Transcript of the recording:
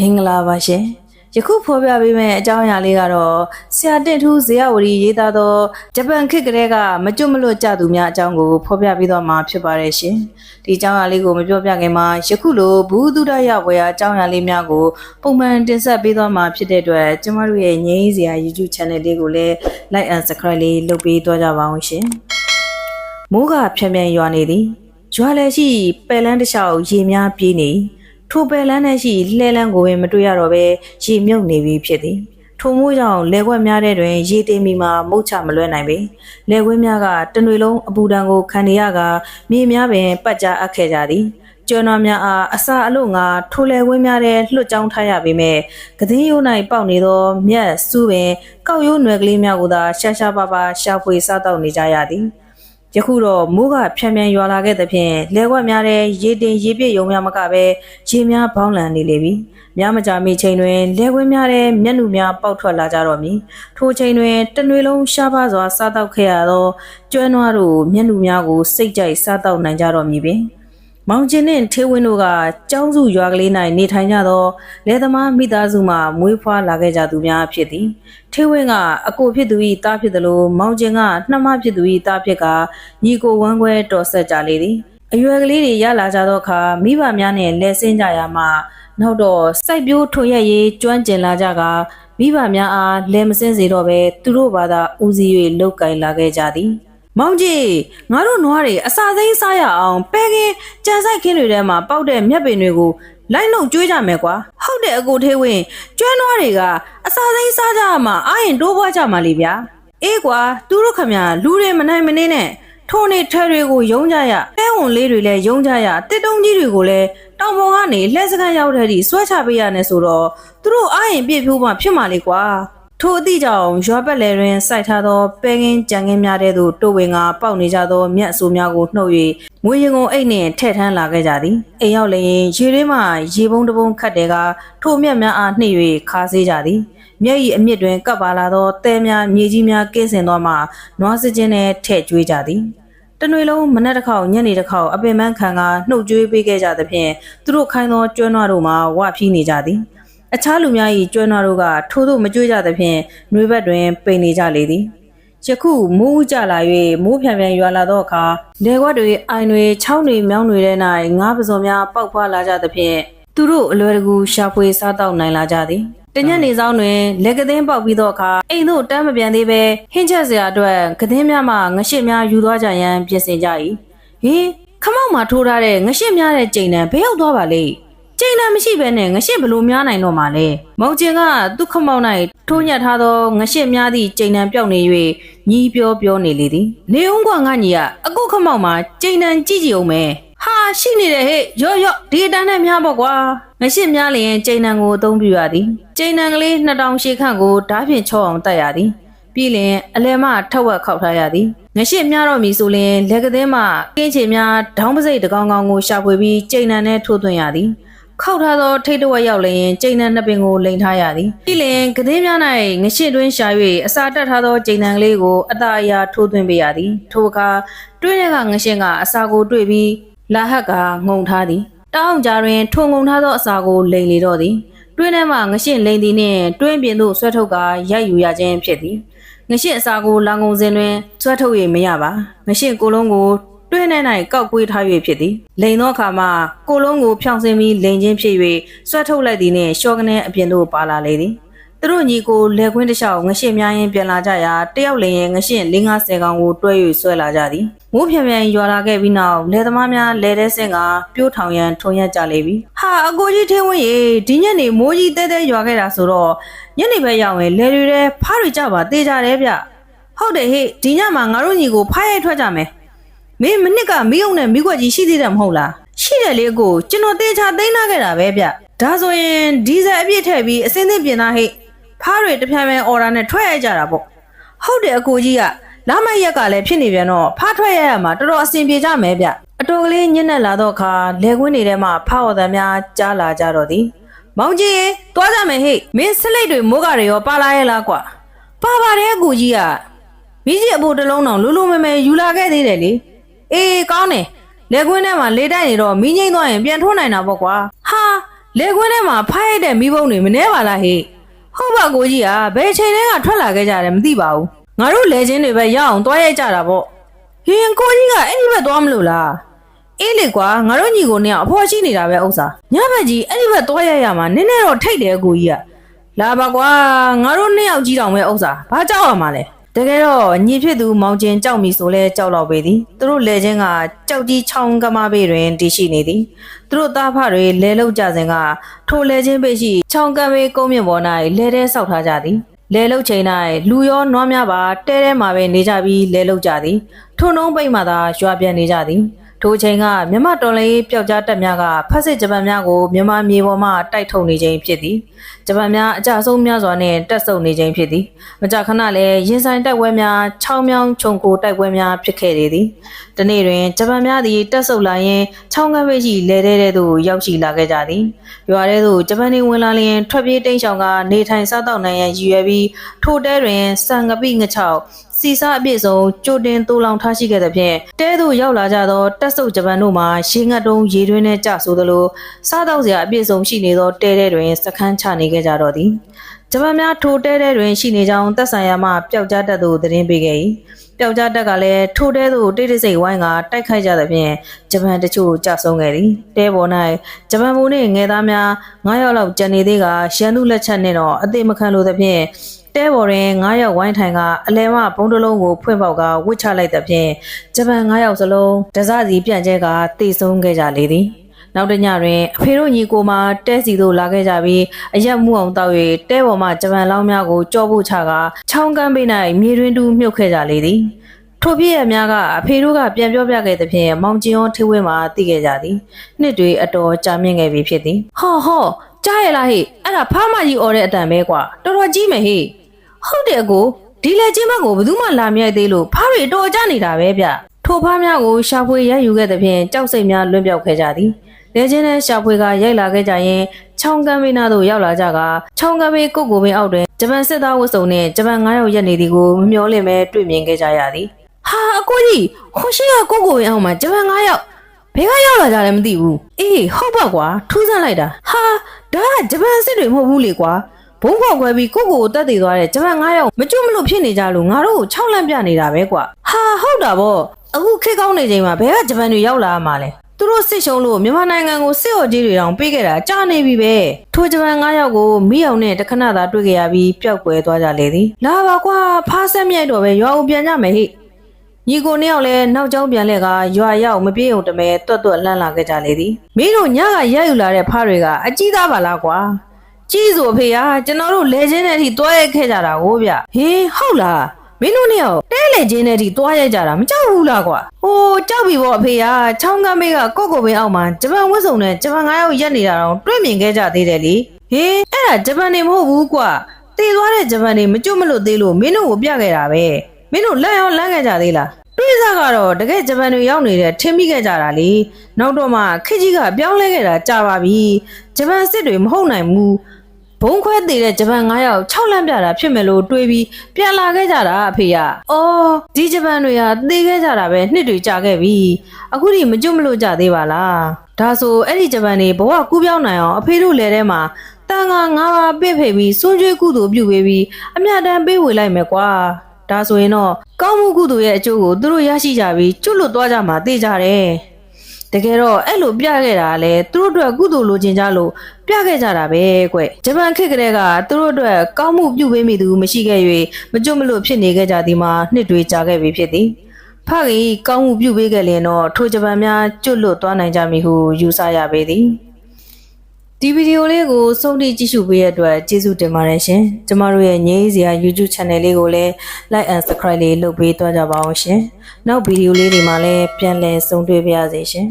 မင်္ဂလာပါရှင်ယခုဖော်ပြပေးမယ့်အကြောင်းအရာလေးကတော့ဆရာတင့်ထူးဇေယဝရီရေးသားသောဂျပန်ခေတ်ကလေးကမကျွတ်မလွတ်ကြသူများအကြောင်းကိုဖော်ပြပေးတော့မှာဖြစ်ပါတယ်ရှင်ဒီအကြောင်းအရာလေးကိုမပြောပြခင်မှာယခုလိုဘူးတုဒရဝေယအကြောင်းအရာလေးများကိုပုံမှန်တင်ဆက်ပေးတော့မှာဖြစ်တဲ့အတွက်ကျမတို့ရဲ့ငြိမ်းစရာ YouTube channel လေးကိုလည်း like and subscribe လေးလုပ်ပေးသွားကြပါအောင်ရှင်မိုးကဖြန်ပြန်ရွာနေသည်ရွာလည်းရှိပယ်လန်းတစ်လျှောက်ရေများပြေးနေ ထိုပယ်လန်းနဲ့ရှိလှဲလန်းကိုပင်မတွေ့ရတော့ပဲရေမြုပ်နေပြီဖြစ်သည်ထိုမိုးကြောင့်လက်ခွက်များတဲ့တွင် ရေတင်မီမှာမုတ်ချမလွဲနိုင်ပေလက်ခွက်များကတနွေလုံးအပူဒဏ်ကိုခံနေရကမြေများပင်ပတ်ကြအပ်ခဲ့ကြသည်ကျွမ်းတော်များအားအစာအလို့ငါထိုလဲဝင်းများတဲ့လွှတ်ကြောင်းထားရပေမဲ့ကတဲ့ရိုး၌ပေါက်နေသောမြက်စူးပင်ကောက်ရိုးနွယ်ကလေးများကိုသာရှာရှာပါပါရှာဖွေစားတော့နေကြရသည် ယခုတော့မိုးကဖြန်ပြန်ရွာလာခဲ့သဖြင့်လဲခွက်များတဲ့ရေတင်ရေပြည့်ယုံများမကပဲရေများဘောင်းလန်နေလေပြီများမကြမီချိန်တွင်လဲခွက်များတဲ့မျက်နှာများပေါက်ထွက်လာကြတော့မည်ထိုချိန်တွင်တနွေလုံးရှားပါစွာစားတော့ခဲ့ရသောကျွမ်းနွားတို့မျက်နှာများကိုစိတ်ကြိုက်စားတော့နိုင်ကြတော့မည်ပင် မောင်ကျင်နှင့်ထေးဝင်းတို့ကကျောင်းစုရွာကလေး၌နေထိုင်ကြသောလယ်သမားမိသားစုမှမွေးဖွားလာခဲ့ကြသူများဖြစ်သည်ထေးဝင်းကအကိုဖြစ်သူ၏တားဖြစ်သလိုမောင်ကျင်ကနှမဖြစ်သူ၏တားဖြစ်ကညီကိုဝမ်းခွဲတော်ဆက်ကြလေသည်အရွယ်ကလေးတွေရလာကြသောအခါမိဘများနှင့်လဲဆင်းကြရမှနောက်တော့စိုက်ပျိုးထွန်ရက်ရေးကျွမ်းကျင်လာကြကမိဘများအားလဲမစင်းစေတော့ပဲသူတို့ဘာသာဦးစီး၍လောက်ကင်လာခဲ့ကြသည် မောင်ကြီးငါတို့နွားတွေအစာသိမ်းစားရအောင်ပဲကင်းကြံဆိုင်ခင်းတွေထဲမှာပေါက်တဲ့မြက်ပင်တွေကိုလိုက်နှုတ်ကျွေးကြမယ်ကွာဟုတ်တယ်အကိုသေးဝင်ကျွမ်းနွားတွေကအစာသိမ်းစားကြရမှာအာရင်တိုးပွားကြမှာလေဗျာအေးကွာသူတို့ခမညာလူတွေမနိုင်မနေနဲ့ထိုနေထဲတွေကိုယုံကြရအဲဝန်လေးတွေလည်းယုံကြရတစ်တုံးကြီးတွေကိုလည်းတောင်ပေါ်ကနေလက်စကန်ရောက်တဲ့ဒီဆွဲချပေးရနေဆိုတော့သူတို့အာရင်ပြည့်ဖြိုးမှဖြစ်မှာလေကွာ ထိုအသည့်ကြောင့်ရွာပတ်လည်တွင်စိုက်ထားသောပဲကင်းကြံကင်းများတဲ့သို့တိုးဝင်ကပေါက်နေကြသောမြတ်အဆိုးများကိုနှုတ်၍မွေရင်ကုန်အိတ်နှင့်ထဲ့ထမ်းလာခဲ့ကြသည်အိမ်ရောက်လျင်ရေတွင်းမှရေပုံးတစ်ပုံးခတ်တဲ့ကထိုမြတ်များအားနှိပ်၍ခါစေးကြသည်မျက်ရည်အမြင့်တွင်ကပ်ပါလာသောတဲများမြေကြီးများကင်းစင်သောမှနွားစကျင်းနှင့်ထဲ့ကျွေးကြသည်တနွေလုံးမနက်တစ်ခေါက်ညနေတစ်ခေါက်အပင်ပန်းခံကနှုတ်ကြွေးပေးခဲ့ကြသဖြင့်သူတို့ခိုင်းသောကျွမ်းနွားတို့မှာဝဖြီးနေကြသည် အခြားလူများ၏ကျွမ်းနွားတို့ကထိုးသို့မကြွေးကြသဖြင့်နှွေဘက်တွင်ပိန်နေကြလေသည်ယခုမိုးဦးကြလာ၍မိုးဖြံဖြံရွာလာသောအခါလေခွက်တွေအိုင်တွေချောင်းတွေမြောင်းတွေထဲ၌ငါးပစုံများပေါက်ဖွာလာကြသဖြင့်သူတို့အလွယ်တကူရှာဖွေစားတော့နိုင်လာကြသည်တညက်နေဆောင်တွင်လက်ကသင်းပေါက်ပြီးသောအခါအိမ်သို့တမ်းမပြန်သေးပဲဟင်းချက်စရာအတွက်ကသင်းများမှငရှစ်များယူသွားကြရန်ပြင်ဆင်ကြ၏ဟင်ခမောက်မှာထိုးထားတဲ့ငရှစ်များတဲ့ကြိမ်တန်ဘယ်ရောက်သွားပါလဲကြိမ် တန်မရှိဘဲနဲ့ငရှစ်ဘလို့များနိုင်တော့မှာလဲမောင်ကျင်ကသူ့ခမောက်၌ထိုးညက်ထားသောငရှစ်များသည့်ကြိမ်တန်ပြောက်နေ၍ညီးပြောပြောနေလေသည်နေဦးကွာငါညီကအကုတ်ခမောက်မှာကြိမ်တန်ကြည့်ကြည့်အောင်မယ်ဟာရှိနေတယ်ဟဲ့ရော့ရော့ဒီအတန်းနဲ့များပေါ့ကွာငရှစ်များလျင်ကြိမ်တန်ကိုအသုံးပြုရသည်ကြိမ်တန်ကလေး2000ရှေခန့်ကိုဓားဖြင့်ချောအောင်တက်ရသည်ပြီးလင်အလဲမထက်ဝက်ခောက်ထားရသည်ငရှိများတော့မီဆိုလင်လက်ကသင်းမှကင်းချေများဒေါင်းပစိတ်တကောင်ကောင်ကိုရှာဖွေပြီးကြိမ်နံနဲ့ထိုးသွင်းရသည် ခောက်ထားသောထိတ်တဝက်ရောက်လျင်ကြိမ်နံနှစ်ပင်ကိုလိန်ထားရသည်ပြီးလင်ကသင်းများ၌ငရှိတွင်းရှာ၍အစာတက်ထားသောကြိမ်နံကလေးကိုအသာအရာထိုးသွင်းပေးရသည်ထိုအခါတွင်းထဲကငရှင်ကအစာကိုတွေ့ပြီးလာဟက်ကငုံထားသည်တောင်းကြတွင်ထုံငုံထားသောအစာကိုလိန်လေတော့သည်တွင်းထဲမှငရှင်လိန်သည်နှင့်တွင်းပြင်သို့ဆွဲထုတ်ကာရိုက်ယူရခြင်းဖြစ်သည်ငရှင့်အစာကိုလောင်ကုန်စင်တွင်ဆွဲထုတ်၍မရပါငရှင့်ကိုလုံးကို တွင်းထဲ၌ကောက်ကွေးထား၍ဖြစ်သည်လိန်သောအခါမှာကိုလုံးကိုဖြောင်းစင်းပြီးလိန်ချင်းဖြစ်၍ဆွဲထုတ်လိုက်သည်နှင့်ရှော့ကနေအပြင်သို့ပါလာလေသည်သူတို့ညီကိုလဲခွင်းတစ်လျှောက်ငရှင့်များရင်ပြန်လာကြရာတယောက်လင်ရင်ငရှင့်50ကောင်ကိုတွဲ၍ဆွဲလာကြသည်မိုးဖြံဖြံရွာလာခဲ့ပြီးနောက်လယ်သမားများလယ်ထဲဆင်းကပြိုးထောင်ရန်ထုံရက်ကြလေပြီဟာအကိုကြီးထင်းဝင်းရေဒီညနေမိုးကြီးတဲတဲရွာခဲ့တာဆိုတော့ညနေဘက်ရောက်ရင်လယ်တွေထဲဖားတွေကြပါတေးကြတယ်ဗျဟုတ်တယ်ဟေ့ဒီညမှာငါတို့ညီကိုဖားရိုက်ထွက်ကြမယ် မင်းမနစ်ကမီးုံနဲ့မီးခွက်ကြီးရှိသေးတယ်မဟုတ်လားရှိတယ်လေကိုကျွန်တော်တေးချသိမ်းထားခဲ့တာပဲဗျဒါဆိုရင်ဒီဇယ်အပြည့်ထည့်ပြီးအစင်းသင်းပြင်သားဟိတ်ဖားတွေတစ်ဖြန်းဖြန်းအော်ဒါနဲ့ထွက်ရိုက်ကြတာပေါ့ဟုတ်တယ်အကိုကြီးကလမရက်ကလည်းဖြစ်နေပြန်တော့ဖားထွက်ရရမှာတော်တော်အဆင်ပြေကြမယ်ဗျအတော်ကလေးညံ့နဲ့လာတော့အခါလေကွင်းတွေထဲမှာဖားော်တံများကြားလာကြတော့သည်မောင်ကြီးရေတွားကြမယ်ဟိမင်းစလိတ်တွေမိုးကတွေရောပါလာရဲ့လားကွာပါပါတယ်အကူကြီးကမိကြီးအဖို့တစ်လုံးတော့လူလူမဲမဲယူလာခဲ့သေးတယ်လေ အေးကောင်းတယ်လေကွင်းထဲမှာလေတိုက်နေတော့မီးငိမ့်သွားရင်ပြန်ထိုးနိုင်တာပေါ့ကွာဟာလေကွင်းထဲမှာဖိုက်ရတဲ့မိဘုံတွေမနှဲပါလားဟေ့ဟုတ်ပါကိုကြီးကဘယ်ချိန်တည်းကထွက်လာခဲ့ကြတယ်မသိပါဘူးငါတို့လေချင်းတွေပဲရအောင်တွားရိုက်ကြတာပေါ့ဟင်ကိုကြီးကအဲ့ဒီဘက်သွားမလို့လားအေးလေကွာငါတို့ညီကိုနဲ့အဖေါ်ရှိနေတာပဲဥစ္စာညဘက်ကြီးအဲ့ဒီဘက်တွားရိုက်ရမှာနည်းနည်းတော့ထိတ်တယ်ကိုကြီးကလာပါကွာငါတို့နှစ်ယောက်ကြီးတောင်ပဲဥစ္စာဘာကြောက်ရမှာလဲ တကယ်တော့ညီဖြစ်သူမောင်ကျင်ကြောက်မီဆိုလဲကြောက်တော့ပေသည်သူတို့လဲချင်းကကြောက်ကြီးချောင်းကမဘေးတွင်တည်ရှိနေသည်သူတို့သားဖတွေလဲလောက်ကြစဉ်ကထိုလဲချင်းပေရှိချောင်းကဘေးကုန်းမြင့်ပေါ်၌လဲတဲဆောက်ထားကြသည်လဲလောက်ချိန်၌လူရောနွားများပါတဲတဲမှာပဲနေကြပြီးလဲလောက်ကြသည်ထို့နှုံးပိတ်မှသာရွာပြန်နေကြသည်ထိုအချိန်ကမြမတော်လေးပျောက်ကြားတက်များကဖက်စစ်ဂျပန်များကိုမြန်မာမြေပေါ်မှတိုက်ထုတ်နေခြင်းဖြစ်သည် ဂျပန်များအကြအဆုံးများစွာနဲ့တက်ဆုပ်နေခြင်းဖြစ်သည်မကြာခဏလည်းရင်ဆိုင်တိုက်ပွဲများချောင်းမြောင်းခြုံကိုတိုက်ပွဲများဖြစ်ခဲ့လေသည်ဒီနေ့တွင်ဂျပန်များသည်တက်ဆုပ်လာရင်ချောင်းကမ်းပိတ်ရှိလဲတဲတဲ့သို့ရောက်ရှိလာခဲ့ကြသည်ရွာထဲသို့ဂျပန်တွေဝင်လာလျင်ထွက်ပြေးတိမ်းရှောင်ကနေထိုင်စားတော့နိုင်ရန်ရည်ရွယ်ပြီးထိုတဲတွင်စံငပိငချောက်စီစားအပြည့်စုံကြိုတင်တိုးလောင်ထားရှိခဲ့တဲ့ဖြင့်တဲသို့ရောက်လာကြသောတက်ဆုပ်ဂျပန်တို့မှာရေငတ်တုံးရေတွင်းနဲ့ကြဆိုသလိုစားတော့စရာအပြည့်စုံရှိနေသောတဲတဲတွင်စခန်းချနေခဲ့ကြတော့သည်ဂျပန်များထိုတဲတဲတွင်ရှိနေကြောင်းသက်ဆိုင်ရာမှပျောက်ကြားတက်သို့သတင်းပေးခဲ့၏ပျောက်ကြားတက်ကလည်းထိုတဲသို့တိတ်တိတ်ဆိတ်ဝိုင်းကတိုက်ခိုက်ကြသဖြင့်ဂျပန်တချို့ကြဆုံးခဲ့သည်တဲပေါ်၌ဂျပန်မိုးနှင့်ငယ်သားများ9ယောက်လောက်ကျန်နေသေးကရန်သူလက်ချက်နှင့်တော့အသေးမခံလို့သဖြင့်တဲပေါ်တွင်9ယောက်ဝိုင်းထိုင်ကအလဲမဘုံတစ်လုံးကိုဖွင့်ပေါက်ကဝစ်ချလိုက်တဲ့ဖြင့်ဂျပန်9ယောက်စလုံးတစစီပြန့်ကျဲကတိဆုံးခဲ့ကြလေသည် နောက်တစ်ညတွင်အဖေတို့ညီကိုမှတဲစီသို့လာခဲ့ကြပြီးအရက်မှုအောင်တောက်၍တဲပေါ်မှဂျပန်လောင်းများကိုကြောဖို့ချကချောင်းကမ်းပေး၌မြေတွင်တူမြုပ်ခဲ့ကြလေသည်ထိုပြည့်ရများကအဖေတို့ကပြန်ပြောပြခဲ့သဖြင့်မောင်ကျင်ရောထေဝင်းမှာသိခဲ့ကြသည်နှစ်တွေအတော်ကြာမြင့်ခဲ့ပြီဖြစ်သည်ဟောဟောကြားရလားဟိအဲ့ဒါဖားမကြီးអော်တဲ့အတန်ပဲကွာတော်တော်ကြီးမယ်ဟိဟုတ်တယ်ကိုဒီလက်ချင်းဘက်ကိုဘယ်သူမှလာမရိုက်သေးလို့ဖားရီတော်ကြနေတာပဲဗျထိုဖားများကိုရှာဖွေရိုက်ယူခဲ့တဲ့ဖြင့်ကြောက်စိတ်များလွင့်ပြောက်ခဲ့ကြသည် လက်ချင်းနဲ့ရှာဖွေကရိုက်လာခဲ့ကြရင်ချောင်းကမ်းမေးနာသို့ရောက်လာကြကချောင်းကမ်းမေးကုတ်ကိုပင်အောက်တွင်ဂျပန်စစ်သားဝတ်စုံနှင့်ဂျပန်9ယောက်ရက်နေသည်ကိုမမျှော်လင့်ပဲတွေ့မြင်ခဲ့ကြရသည်ဟာအကိုကြီးဟိုရှိကကုတ်ကိုပင်အောက်မှာဂျပန်9ယောက်ဘယ်ကရောက်လာကြလဲမသိဘူးအေးဟုတ်ပါကွာထူးဆန်းလိုက်တာဟာဒါကဂျပန်စစ်တွေမဟုတ်ဘူးလေကွာဘုံခေါက်ခွဲပြီးကိုကိုကိုတက်တည်သွားတဲ့ဂျပန်9ယောက်မကျွတ်မလို့ဖြစ်နေကြလို့ငါတို့ကို6လန့်ပြနေတာပဲကွာဟာဟုတ်တာဗောအခုခေတ်ကောင်းနေချိန်မှာဘယ်ကဂျပန်တွေရောက်လာမှာလဲ သူတို့စစ်ရှုံးလို့မြန်မာနိုင်ငံကိုစစ်အော်ကြီးတွေတောင်ပေးခဲ့တာကြာနေပြီပဲထိုဂျပန်9ယောက်ကိုမိအောင်နဲ့တခဏသာတွေ့ကြရပြီးပျောက်ကွယ်သွားကြလေသည်လာပါကွာဖားဆက်မြိုက်တော့ပဲရွာဦးပြန်ကြမယ်ဟိညီကိုနှစ်ယောက်လည်းနောက်ကျောင်းပြန်လဲကရွာရောက်မပြေုံတမဲတွတ်တွတ်လှမ်းလာခဲ့ကြလေသည်မင်းတို့ညကရက်ယူလာတဲ့ဖားတွေကအကြီးသားပါလားကွာကြီးဆိုဖေဟာကျွန်တော်တို့လဲချင်းတဲ့အထိတွားရိုက်ခဲ့ကြတာကိုဗျဟင်းဟုတ်လား မင်းတို့နှစ်ယောက်တဲလဲချင်းတဲ့အထိတွားရိုက်ကြတာမကြောက်ဘူးလားကွာဟိုကြောက်ပြီပေါ့အဖေဟာချောင်းကမ်းမေးကကိုယ့်ကိုယ်ပင်အောက်မှာဂျပန်ဝတ်စုံနဲ့ဂျပန်9ယောက်ရက်နေတာတော့တွေ့မြင်ခဲ့ကြသေးတယ်လေဟင်းအဲ့ဒါဂျပန်နေမဟုတ်ဘူးကွာတည်သွားတဲ့ဂျပန်နေမကျွတ်မလို့သေးလို့မင်းတို့ကိုပြခဲ့တာပဲမင်းတို့လန့်ရောလန့်ခဲ့ကြသေးလားတွေ့စားကတော့တကယ်ဂျပန်တွေရောက်နေတဲ့ထင်မိခဲ့ကြတာလေနောက်တော့မှခစ်ကြီးကပြောင်းလဲခဲ့တာကြာပါပြီဂျပန်စစ်တွေမဟုတ်နိုင်ဘူး ဘုံခွဲတည်တဲ့ဂျပန်9ယောက်6လန့်ပြတာဖြစ်မယ်လို့တွေးပြီးပြန်လာခဲ့ကြတာအဖေက။အော်ဒီဂျပန်တွေဟာတည်ခဲ့ကြတာပဲနှစ်တွေကြာခဲ့ပြီ။အခုထိမကျွတ်မလို့ကြသေးပါလား။ဒါဆိုအဲ့ဒီဂျပန်တွေဘဝကူးပြောင်းနိုင်အောင်အဖေတို့လည်းထဲမှာတန်ခါ၅ပါးပြည့်ဖိတ်ပြီးစွန့်ကြွေးကုသိုလ်ပြုပေးပြီးအမြတ်တမ်းပေးဝေလိုက်မယ်ကွာ။ဒါဆိုရင်တော့ကောင်းမှုကုသိုလ်ရဲ့အကျိုးကိုသူတို့ရရှိကြပြီးကျွတ်လွတ်သွားကြမှာသိကြတယ်။ တကယ်တော့အဲ့လိုပြခဲ့တာကလည်းသူတို့အတွက်ကုသိုလ်လိုချင်ကြလို့ပြခဲ့ကြတာပဲကွဂျပန်ခေတ်ကလေးကသူတို့အတွက်ကောင်းမှုပြုပေးမိသူမရှိခဲ့၍မကြွမလို့ဖြစ်နေခဲ့ကြသည်မှာနှစ်တွေကြာခဲ့ပြီဖြစ်သည်ဖခင်ကောင်းမှုပြုပေးခဲ့လျင်တော့ထိုဂျပန်များကျွတ်လွတ်သွားနိုင်ကြမည်ဟုယူဆရပေသည် ဒီဗီဒီယိုလေးကိုစုံတိကြည့်ရှုပေးတဲ့အတွက်ကျေးဇူးတင်ပါတယ်ရှင်ကျမတို့ရဲ့ငြိမ်းစရာ YouTube Channel လေးကိုလည်း Like and Subscribe လေးလုပ်ပေးသွားကြပါအောင်ရှင်နောက်ဗီဒီယိုလေးတွေမှာလည်းပြန်လည်ဆုံတွေ့ပါရစေရှင်